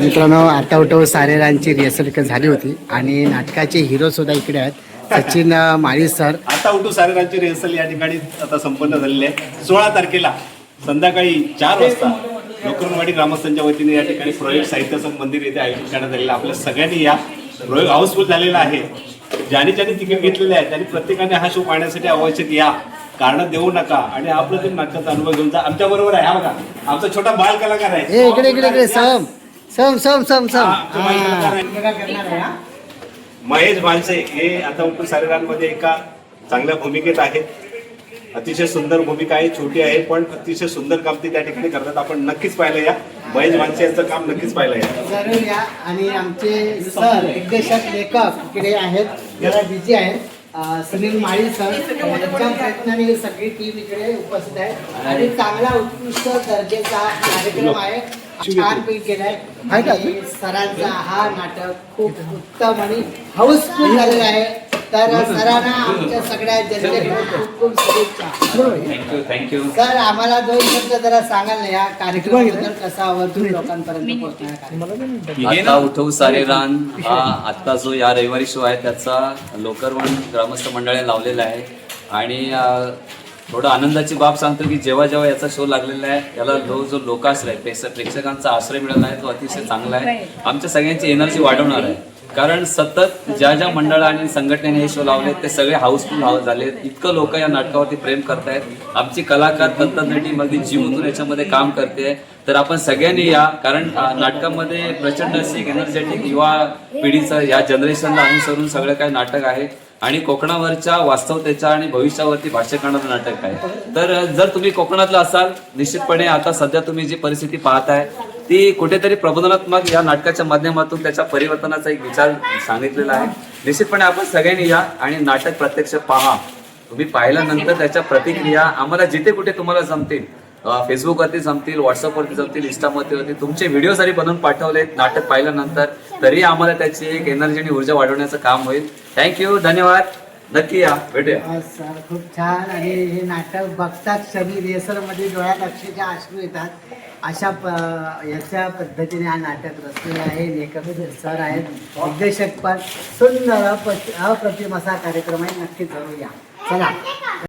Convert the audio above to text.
मित्रांनो आता उठव सारेरांची रिहर्सल झाली होती आणि नाटकाचे हिरो सुद्धा इकडे आहेत. सचिन माळी सर आता उठू सारेरांची रिहर्सल या ठिकाणी आता संपन्न झालेली आहे. सोळा तारखेला संध्याकाळी चार वाजता लोकरवाडी ग्रामस्थांच्या वतीने या ठिकाणी प्रोजेक्ट साहित्याचं मंदिर येथे आयोजित करण्यात आलेलं आहे. आपल्या सगळ्यांनी या प्रोजेक्ट हाऊसफुल झालेला आहे. ज्याने ज्याने तिकीट घेतलेले आहे त्यांनी प्रत्येकाने हा शो पाहण्यासाठी आवश्यक या. कारण देऊ नका आणि अप्रतिम नाटकाचा अनुभव घेऊन जा. आमच्या बरोबर आहे हा बघा. आमचा छोटा बाल कलाकार आहे. इकडे इकडे सम सम सम सम. हा, आहे. महेश माणसे हे आता उठून सारेरांमध्ये एका चांगल्या भूमिकेत आहेत. अतिशय सुंदर भूमिका आहे छोटी आहे पण अतिशय सुंदर काम ते त्या ठिकाणी करतात. आपण नक्कीच पाहिलं या. महेश माणसे यांचं काम नक्कीच पाहिलं या. जरूर या आणि आमचे सर दिग्दर्शक लेखक इकडे आहेत. जरा बिझी आहेत. सुनील माळी सर यांच्या प्रयत्नाने ही सगळी टीम इकडे उपस्थित आहे. आणि चांगला उत्कृष्ट दर्जेचा कार्यक्रम आहे. छान पैकी केलाय. सरांचा हा नाटक खूप उत्तम आणि हाऊसफुल झालेला आहे. तर सरांना आमच्या सगळ्या जनतेकडून खूप खूप शुभेच्छा. थँक्यू थँक्यू सर आम्हाला दोन शब्द जरा सांगाल ना या कार्यक्रमाबद्दल कसा आवर्जून लोकांपर्यंत पोहोचणार कार्यक्रम आता उठवू सारे रान. हा आत्ता जो या रविवारी शो आहे त्याचा लोकरवण ग्रामस्थ मंडळाने लावलेला आहे. आणि अं, थोडं आनंदाची बाब सांगतो की जेव्हा जेव्हा याचा शो लागलेला आहे याला लो जो लोकाश्रय प्रेक्षक प्रेक्षकांचा आश्रय मिळाला आहे तो अतिशय चांगला आहे. आमच्या सगळ्यांची एनर्जी वाढवणार आहे. कारण सतत ज्या ज्या मंडळाने आणि संघटनेने हे शो लावले ते सगळे हाऊसफुल हाऊस झाले. इतकं लोक या नाटकावरती प्रेम करतायत. आमची कलाकार तंत्रनटी मध्ये जीवतून याच्यामध्ये काम करते. तर आपण सगळ्यांनी या कारण नाटकामध्ये प्रचंड अशी एक एनर्जेटिक युवा पिढीचं या जनरेशनला अनुसरून सगळं काय नाटक आहे. आणि कोकणावरच्या वास्तवतेच्या आणि भविष्यावरती भाष्य करणारं नाटक आहे. तर जर तुम्ही कोकणातलं असाल निश्चितपणे आता सध्या तुम्ही जी परिस्थिती पाहताय ती कुठेतरी प्रबोधनात्मक या नाटकाच्या माध्यमातून त्याच्या परिवर्तनाचा एक विचार सांगितलेला आहे. निश्चितपणे आपण सगळ्यांनी या आणि नाटक प्रत्यक्ष पहा. तुम्ही पाहिल्यानंतर त्याच्या प्रतिक्रिया आम्हाला जिथे कुठे तुम्हाला जमतील फेसबुकवरती जमतील व्हॉट्सअपवरती जमतील इंस्टावरती तुमचे व्हिडिओ जरी बनवून पाठवलेत नाटक पाहिल्यानंतर तरी आम्हाला त्याची एक एनर्जी आणि ऊर्जा वाढवण्याचं काम होईल. थँक्यू धन्यवाद. नक्की या भेटूया. सर खूप छान. आणि हे नाटक बघतात शरीर रिहर्सलमध्ये डोळ्यात अक्षरशः अश्रू येतात. अशा प याच्या पद्धतीने हा नाटक रचलेलं आहे. लेखक सर आहेत दिग्दर्शक पण सुंदर अप- अप्रतिम असा कार्यक्रम आहे. नक्की जरूर या चला.